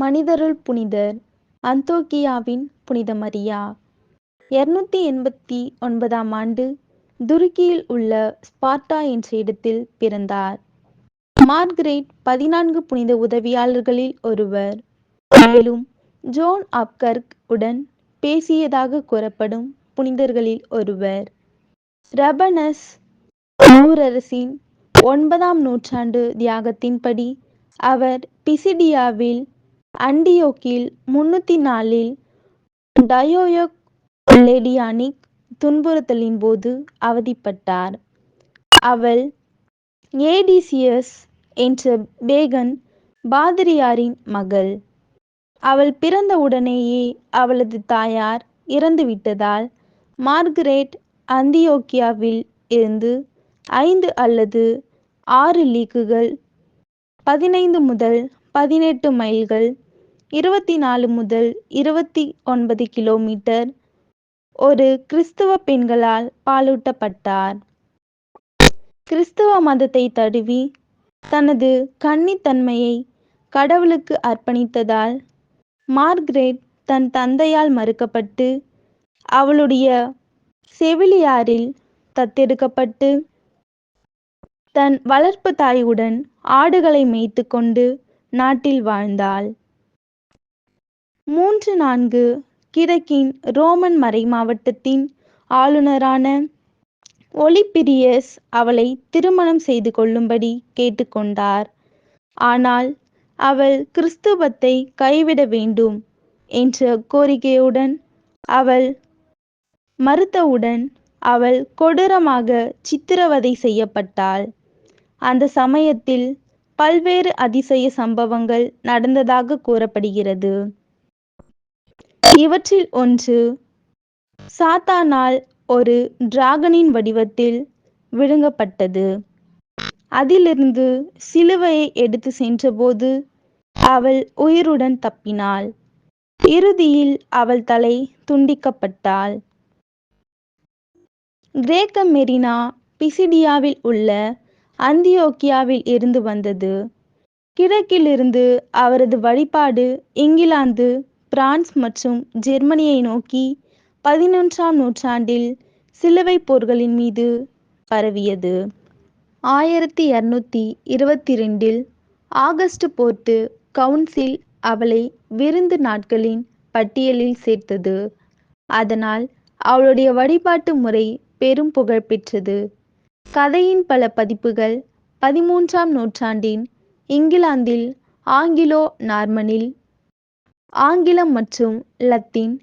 மனிதருள் புனிதர். அந்தோக்கியாவின் புனித மரியா. இருநூத்தி எண்பத்தி ஒன்பதாம் ஆண்டு துருக்கியில் உள்ள ஸ்பார்டா என்ற இடத்தில் பிறந்தார். மார்கரெட் பதினான்கு புனித உதவியாளர்களில் ஒருவர். மேலும் ஜோன் அப்கர்க் உடன் பேசியதாக கூறப்படும் புனிதர்களில் ஒருவர். ரபனஸ் ஊரரசின் ஒன்பதாம் நூற்றாண்டு தியாகத்தின்படி அவர் பிசிடியாவில் அண்டியோக்கில் முன்னூற்றி நாலில் டயோயோக் லேடியானிக் துன்புறுத்தலின் போது அவதிப்பட்டார். அவள் ஏடிசியஸ் என்ற பேகன் பாதிரியாரின் மகள். அவள் பிறந்த உடனேயே அவளது தாயார் இறந்துவிட்டதால் மார்கரேட் அந்தியோக்கியாவில் இருந்து ஐந்து அல்லது ஆறு லீக்குகள் பதினைந்து முதல் பதினெட்டு மைல்கள் இருபத்தி நாலு முதல் இருபத்தி ஒன்பது கிலோமீட்டர் ஒரு கிறிஸ்துவ பெண்களால் பாலூட்டப்பட்டார். கிறிஸ்துவ மதத்தை தழுவி தனது கன்னித்தன்மையை கடவுளுக்கு அர்ப்பணித்ததால் மார்க்ரேட் தன் தந்தையால் மறுக்கப்பட்டு அவளுடைய செவிலியாரில் தத்தெடுக்கப்பட்டு தன் வளர்ப்பு தாயுடன் ஆடுகளை மேய்த்து கொண்டு நாட்டில் வாழ்ந்தாள். மூன்று நான்கு கிழக்கின் ரோமன் மறை மாவட்டத்தின் ஆளுநரான ஒலிபிரியஸ் அவளை திருமணம் செய்து கொள்ளும்படி கேட்டுக்கொண்டார். ஆனால் அவள் கிறிஸ்துவத்தை கைவிட வேண்டும் என்ற கோரிக்கையுடன் அவள் மறுத்தவுடன் அவள் கொடூரமாக சித்திரவதை செய்யப்பட்டாள். அந்த சமயத்தில் பல்வேறு அதிசய சம்பவங்கள் நடந்ததாக கூறப்படுகிறது. இவற்றில் ஒன்று சாத்தானால் ஒரு டிராகனின் வடிவத்தில் விழுங்கப்பட்டது. அதிலிருந்து சிலுவையை எடுத்து சென்றபோது அவள் உயிருடன் தப்பினாள். இறுதியில் அவள் தலை துண்டிக்கப்பட்டாள். கிரேக்க மெரினா பிசிடியாவில் உள்ள அந்தியோக்கியாவில் இருந்து வந்தது. கிழக்கிலிருந்து அவரது வழிபாடு இங்கிலாந்து பிரான்ஸ் மற்றும் ஜெர்மனியை நோக்கி பதினொன்றாம் நூற்றாண்டில் சிலுவை போர்களின் மீது பரவியது. ஆயிரத்தி இரநூத்தி இருபத்தி ரெண்டில் ஆகஸ்ட் போர்ட்டு கவுன்சில் அவளை விருந்து நாட்களின் பட்டியலில் சேர்த்தது. அதனால் அவளுடைய வழிபாட்டு முறை பெரும் புகழ் பெற்றது. கதையின் பல பதிப்புகள் பதிமூன்றாம் நூற்றாண்டின் இங்கிலாந்தில் ஆங்கிலோ நார்மனில் ஆங்கிலம் மற்றும் லத்தீன்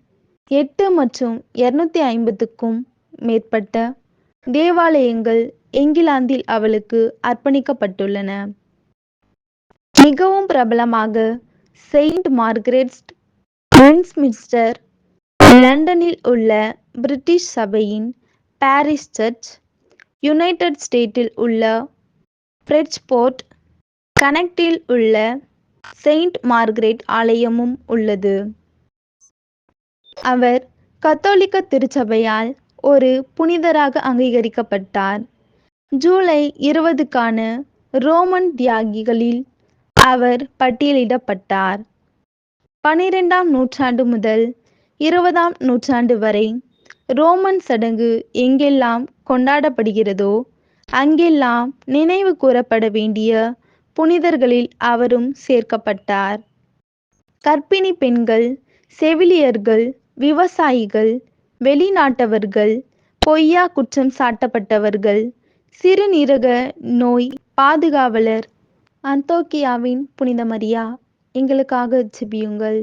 எட்டு மற்றும் இருநூத்தி ஐம்பதுக்கும் மேற்பட்ட தேவாலயங்கள் இங்கிலாந்தில் அவளுக்கு அர்ப்பணிக்கப்பட்டுள்ளன. மிகவும் பிரபலமாக செயின்ட் மார்கரெட்ஸ் வெஸ்ட்மின்ஸ்டர் லண்டனில் உள்ள பிரிட்டிஷ் சபையின் பாரிஸ் சர்ச் யுனைடெட் ஸ்டேட்டில் உள்ள பிரெட்ச்போர்ட் கனெக்டில் உள்ள செயின்ட் மார்கரெட் ஆலயமும் உள்ளது. அவர் கத்தோலிக்க திருச்சபையால் ஒரு புனிதராக அங்கீகரிக்கப்பட்டார். ஜூலை இருபதுக்கான ரோமன் தியாகிகளில் அவர் பட்டியலிடப்பட்டார். பனிரெண்டாம் நூற்றாண்டு முதல் இருபதாம் நூற்றாண்டு வரை ரோமன் சடங்கு எங்கெல்லாம் கொண்டாடப்படுகிறதோ அங்கெல்லாம் நினைவு கூறப்பட வேண்டிய புனிதர்களில் அவரும் சேர்க்கப்பட்டார். கர்ப்பிணி பெண்கள் செவிலியர்கள் விவசாயிகள் வெளிநாட்டவர்கள் பொய்யா குற்றம் சாட்டப்பட்டவர்கள் சிறுநீரக நோய் பாதுகாவலர் அந்தோக்கியாவின் புனித மரியா எங்களுக்காக ஜெபியுங்கள்.